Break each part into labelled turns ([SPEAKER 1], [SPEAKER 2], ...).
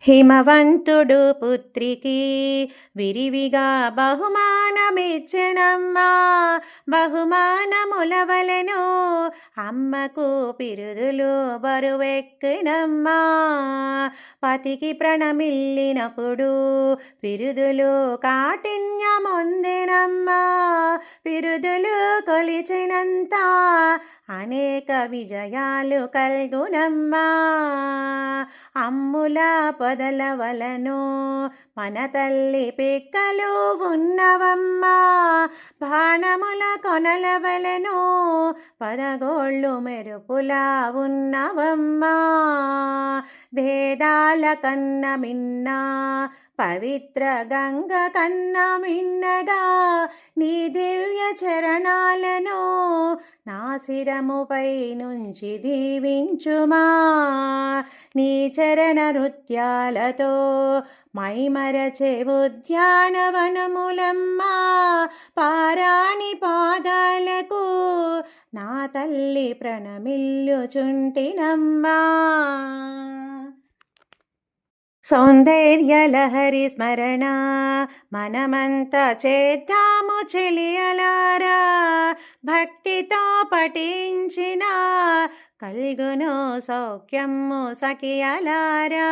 [SPEAKER 1] హిమవంతుడు పుత్రికి విరివిగా బహుమానమిచ్చనమ్మా. బహుమానములవలెను అమ్మకు పిరుదులు బరువెక్కినమ్మా. పతికి ప్రణమిల్లినప్పుడు పిరుదులు కాఠిన్యమొందినమ్మా. పిరుదులు కొలిచినంత అనేక విజయాలు కల్గునమ్మా. అమ్ముల పొదల వలను మన తల్లి పిక్కలు ఉన్నవమ్మా. బాణముల కొనల వలను పదగోళ్ళు మెరుపులా ఉన్నవమ్మా. వేదాల కన్న మిన్న పవిత్ర గంగ కన్న మిన్నగా నీ దివ్య చరణాలను నా శిరముపై నుంచి దీవించుమా నీ చరణ నృత్యాలతో మైమరచే ఉద్యానవనములమ్మా పారాణి పాదాలకు నా తల్లి ప్రణమిల్లుచుంటినమ్మా సౌందర్యలహరి స్మరణ. మనమంత చేద్దాము చెలియలారా భక్తితో పఠించిన కల్గును సౌఖ్యము సఖియలారా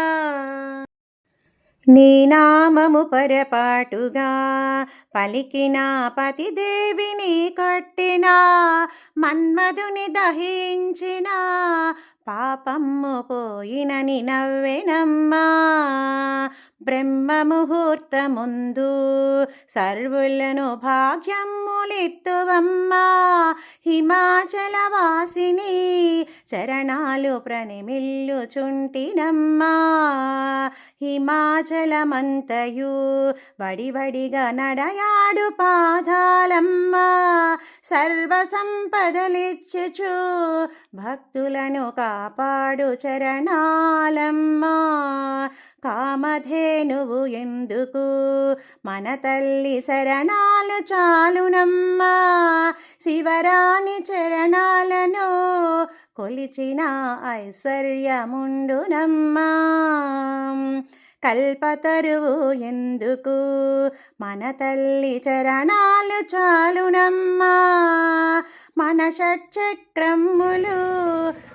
[SPEAKER 1] నీ నామము పరపాటుగా పలికిన పతిదేవిని కొట్టిన మన్మధుని దహించిన పాపమ్ము పోయినని నవ్వెనమ్మా. బ్రహ్మ ముహూర్తముందు సర్వులను భాగ్యములిత్తువమ్మా. హిమాచల వాసిని చరణాలు ప్రణమిల్లుచుంటినమ్మా. హిమాచలమంతయు వడివడిగా నడయాడు పాదాలమ్మా. సర్వసంపదలిచ్చుచు. భక్తులను కాపాడు చరణాలమ్మా. కామధేనువు ఎందుకు? మన తల్లి శరణాలు చాలునమ్మా. శివరాణి చరణాలను కొలిచిన ఐశ్వర్యముండునమ్మా. కల్పతరువు ఎందుకు? మన తల్లి చరణాలు చాలునమ్మా. మన షట్చక్రములు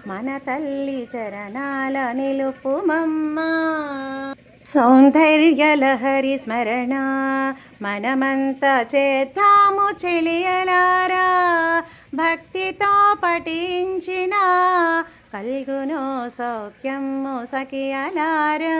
[SPEAKER 1] మన తల్లి చరణాల నిలుపుమమ్మా. సౌందర్యలహరి స్మరణ మనమంతా చేద్దాము చెలియలారా. భక్తితో పఠించిన కల్గును సౌఖ్యము సఖియలారా.